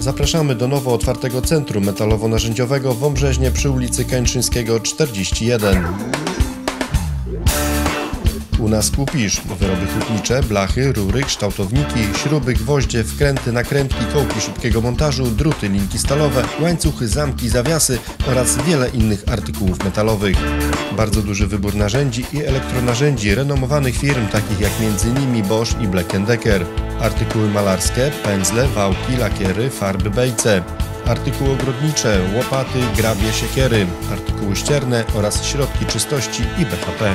Zapraszamy do nowo otwartego Centrum Metalowo-Narzędziowego w Wąbrzeźnie przy ulicy Kęczyńskiego 41. U nas kupisz wyroby hutnicze, blachy, rury, kształtowniki, śruby, gwoździe, wkręty, nakrętki, kołki szybkiego montażu, druty, linki stalowe, łańcuchy, zamki, zawiasy oraz wiele innych artykułów metalowych. Bardzo duży wybór narzędzi i elektronarzędzi renomowanych firm takich jak m.in. Bosch i Black Decker. Artykuły malarskie, pędzle, wałki, lakiery, farby bejce artykuły ogrodnicze, łopaty, grabie, siekiery, artykuły ścierne oraz środki czystości i BHP.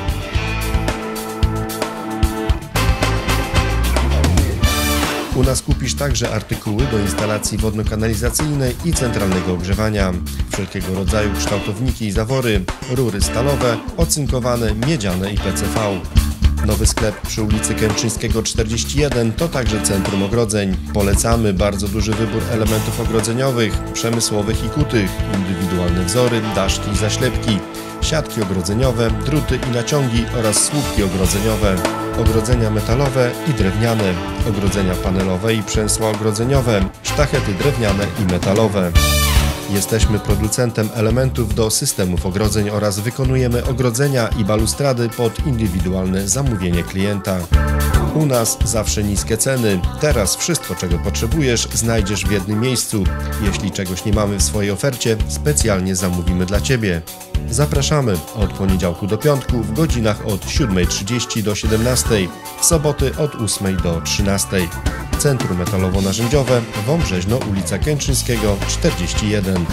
U nas kupisz także artykuły do instalacji wodno-kanalizacyjnej i centralnego ogrzewania, wszelkiego rodzaju kształtowniki i zawory, rury stalowe, ocynkowane, miedziane i PCV. Nowy sklep przy ulicy Kęczyńskiego 41 to także centrum ogrodzeń. Polecamy bardzo duży wybór elementów ogrodzeniowych, przemysłowych i kutych, indywidualne wzory, daszki i zaślepki, siatki ogrodzeniowe, druty i naciągi oraz słupki ogrodzeniowe, ogrodzenia metalowe i drewniane, ogrodzenia panelowe i przęsła ogrodzeniowe, sztachety drewniane i metalowe. Jesteśmy producentem elementów do systemów ogrodzeń oraz wykonujemy ogrodzenia i balustrady pod indywidualne zamówienie klienta. U nas zawsze niskie ceny. Teraz wszystko, czego potrzebujesz, znajdziesz w jednym miejscu. Jeśli czegoś nie mamy w swojej ofercie, specjalnie zamówimy dla Ciebie. Zapraszamy od poniedziałku do piątku w godzinach od 7.30 do 17.00, w soboty od 8.00 do 13.00. Centrum Metalowo-Narzędziowe, Wąbrzeźno, ulica Kęczyńskiego 41.